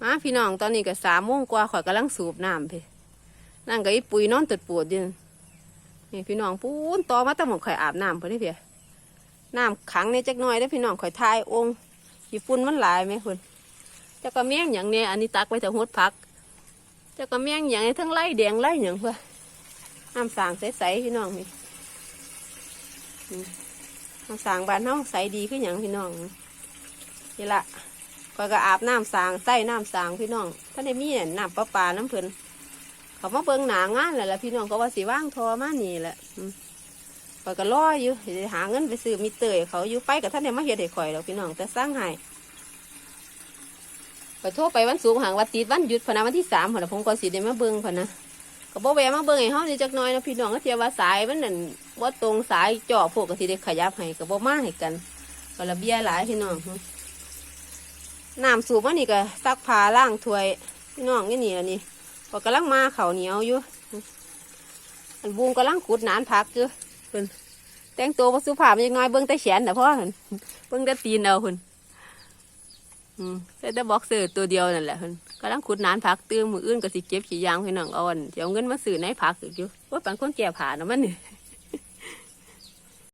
มาพี่น้องตอนนี้ก็สามโมงกว่าข่อยกำลังสูบน้ำพี่นั่นก็อีปุ๋ยนอนตดปวดอยู่นี่พี่น้องปูนต่อมาแตั้งหมดข่อยอาบน้ำเพื่อนเพี่ยน้ำขังในจักหน่อยได้พี่น้องข่อยทายองค์ขี้ฝุ่นมันหลายไหมคุณจ้าก็เมี่ยงอย่างเนี้ยอันนี้ตักไว้แต่หดพักจ้าก็เมี่ยงอย่างนี้ทั้งไล่แดงไล่อย่างเพื่อน้ำสางใสๆพี่น้องนี่น้ำสางบานน้องใสดีขึ้นอย่างพี่น้องนี่ละ อยก็อาบน้ำสางใส่น้ำสางพี่น้องท่านได้มีเนี่ยน้ำประปาน้ำเพิ่นเขามาเบิ่งหนางานแหละล่ะพี่น้องก็ว่าสิว่างทอมานี่แหละอืมข้อยก็รออยู่หาเงินไปซื้อมีเตยเขาอยู่ไปกับท่านได้มาเฮ็ดให้ข่อยดอกพี่น้องแต่สร้างให้ไปโทรไปวันสูงหางวันติดวันหยุดพนะวันที่สามพนะผมก็สิได้มาเบิ่งพะนะก็บ่แวะมาเบิ่งให้เฮานี่จักหน่อยนะพี่น้องก็เทียบว่าสายมันนั่นว่าตรงสายจ่อพวกก็สิได้ขยับให้ก็บ่มาให้กันก็ระเบียหลายพี่น้อง น้ำสูบวันนี้ก็ซักผ้าล้างถ้วยพี่น้องนี่นี่ละนี่ก็กำลังมาเขาเหนียวอยู่อันบูงกำลังขุดนานผักอยู่เพิ่นแต่งตัวมาสุภาพยังน้อยเบิ้งแต่แขนแต่พ่อเพิ่นเบิ้งแต่ตีนเอาเพิ่นอืมแต่แต่บ็อกเซอร์ตัวเดียวนั่นแหละเพิ่นกำลังขุดนานผักตื้อมืออื่นก็สิเก็บขี้ยางพี่น้องอาอันเดี๋ยวเงินมาซื้อในผักอีกอยู่ว่าปันคนแก่ผ่านะมันนี่